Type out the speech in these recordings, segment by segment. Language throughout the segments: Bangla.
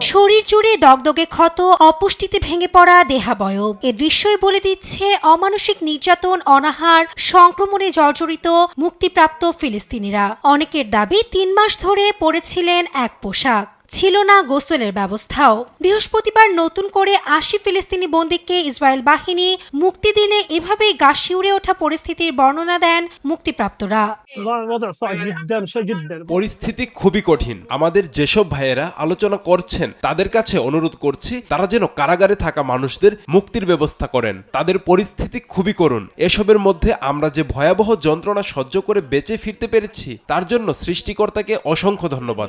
শরীর জুড়ে দগদগে ক্ষত, অপুষ্টিতে ভেঙে পড়া দেহাবয়ব। এ দৃশ্যই বলে দিচ্ছে অমানসিক নির্যাতন, অনাহার, সংক্রমণে জর্জরিত, মুক্তিপ্রাপ্ত ফিলিস্তিনিরা। অনেকের দাবি, তিন মাস ধরে পড়েছিলেন এক পোশাক। ছিল না গোসলের ব্যবস্থাও। বৃহস্পতিবার নতুন করে আশি ফিলিস্তিনি বন্দীকে ইসরায়েল বাহিনী মুক্তি দিলে এভাবে গা শিউরে ওঠা পরিস্থিতির বর্ণনা দেন মুক্তিপ্রাপ্তরা। পরিস্থিতি খুবই কঠিন। আমাদের যেসব ভাইয়েরা আলোচনা করছেন, তাদের কাছে অনুরোধ করছি, তারা যেন কারাগারে থাকা মানুষদের মুক্তির ব্যবস্থা করেন। তাদের পরিস্থিতি খুবই করুন এসবের মধ্যে আমরা যে ভয়াবহ যন্ত্রণা সহ্য করে বেঁচে ফিরতে পেরেছি, তার জন্য সৃষ্টিকর্তাকে অসংখ্য ধন্যবাদ।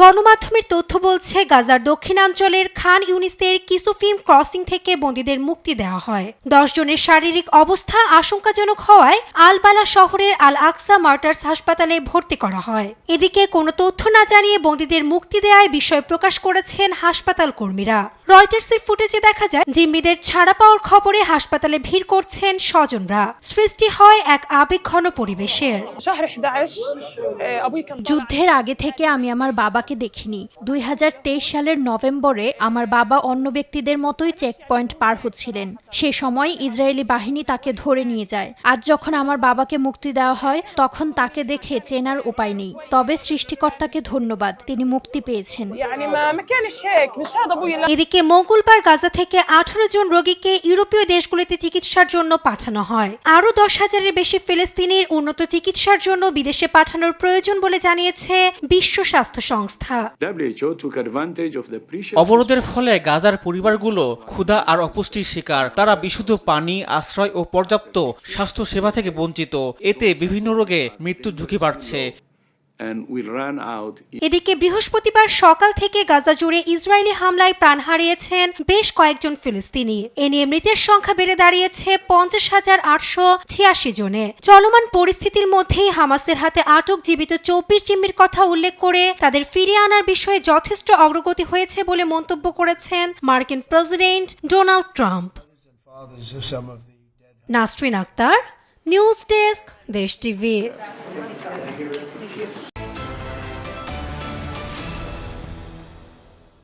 গণমাধ্যমের তথ্য বলছে, গাজার দক্ষিণাঞ্চলের খান ইউনিসের কিসুফিম ক্রসিং থেকে বন্দীদের মুক্তি দেওয়া হয়। দশ জনের শারীরিক অবস্থা আশঙ্কাজনক হওয়ায় আলবালা শহরের আল আকসা মার্টার্স হাসপাতালে ভর্তি করা হয়। এদিকে কোনো তথ্য না জানিয়ে বন্দীদের মুক্তি দেওয়ায় বিষয় প্রকাশ করেছেন হাসপাতাল কর্মীরা। রয়টার্সের ফুটেজে দেখা যায় জিম্মিদের ছাড়া পাওয়ার খবরে হাসপাতালে ভিড় করছেন স্বজনরা। সৃষ্টি হয় এক আবেগঘন পরিবেশের। যুদ্ধের আগে থেকে আমি আমার বাবাকে দেখিনি। দুই সালের নভেম্বরে আমার বাবা অন্য ব্যক্তিদের মতোই চেক পয়েন্ট পার হচ্ছিলেন। সে সময় ইসরায়েলি বাহিনী তাকে ধরে নিয়ে যায়। আজ যখন আমার বাবাকে মুক্তি দেওয়া হয় তখন তাকে দেখে চেনার উপায় নেই। তবে সৃষ্টিকর্তাকে ধন্যবাদ তিনি মুক্তি পেয়েছেন। এদিকে এদিকে মঙ্গলবার গাজা থেকে আঠারো জন রোগীকে ইউরোপীয় দেশগুলিতে চিকিৎসার জন্য পাঠানো হয়। আরও দশ হাজারের বেশি ফিলিস্তিনির উন্নত চিকিৎসার জন্য বিদেশে পাঠানোর প্রয়োজন বলে জানিয়েছে বিশ্ব স্বাস্থ্য সংস্থা। অবরোধের ফলে গাজার পরিবারগুলো ক্ষুধা আর অপুষ্টির শিকার। তারা বিশুদ্ধ পানি আশ্রয় ও পর্যাপ্ত স্বাস্থ্য সেবা থেকে বঞ্চিত। এতে বিভিন্ন রোগে মৃত্যুর ঝুঁকি বাড়ছে। এদিকে বৃহস্পতিবার সকাল থেকে গাজা জুড়ে ইসরায়েলি হামলায় প্রাণ হারিয়েছেন বেশ কয়েকজন ফিলিস্তিনি। এ নিয়ে মৃতের সংখ্যা বেড়ে দাঁড়িয়েছে পঞ্চাশ হাজার আটশো ছিয়াশি জনে। চলমান পরিস্থিতির মধ্যেই হামাসের হাতে আটক জীবিত চব্বিশ জিম্মির কথা উল্লেখ করে তাদের ফিরিয়ে আনার বিষয়ে যথেষ্ট অগ্রগতি হয়েছে বলে মন্তব্য করেছেন মার্কিন president Donald Trump. Nasrin Akter, news desk, Desh TV. привет.